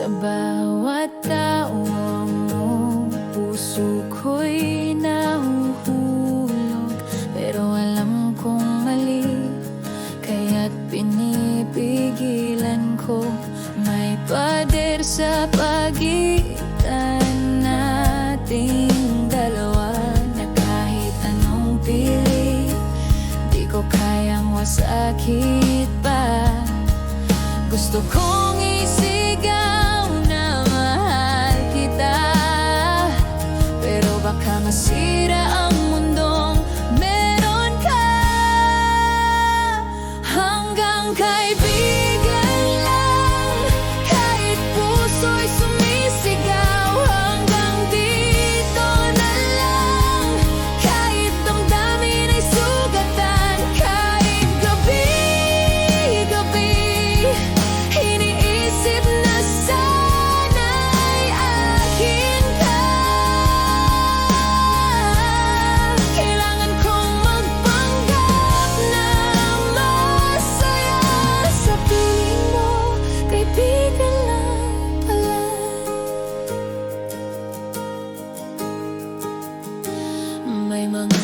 Sa bawat tawa mo Puso ko'y nahuhulog. Pero alam kong mali Kaya't pinipigilan ko. May pader sa pagitan nating dalawa Na kahit anong pili Di ko kayang wasakit pa. Gusto kong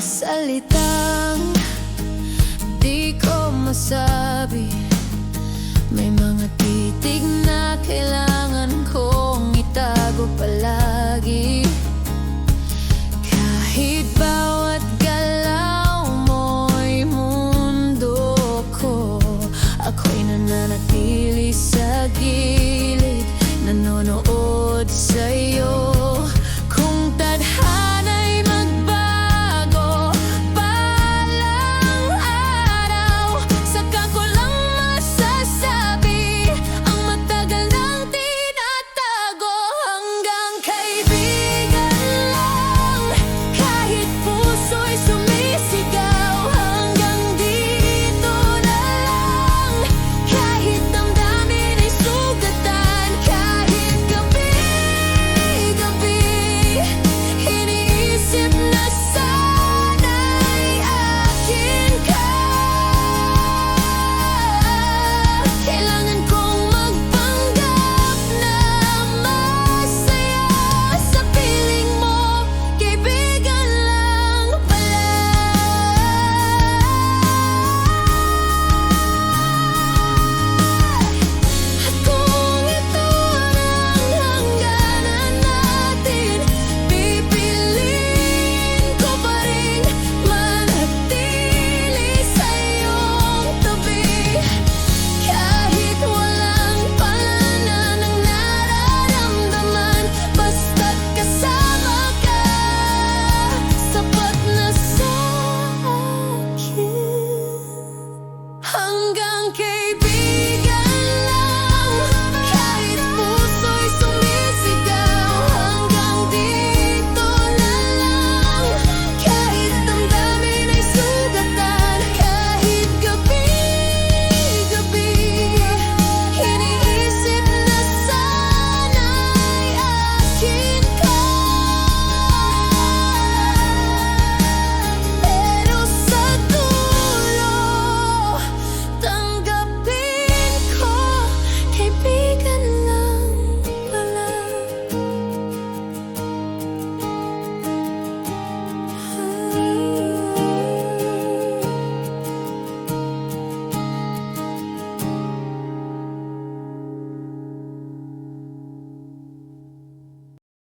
salitang di ko masabi. May mga titig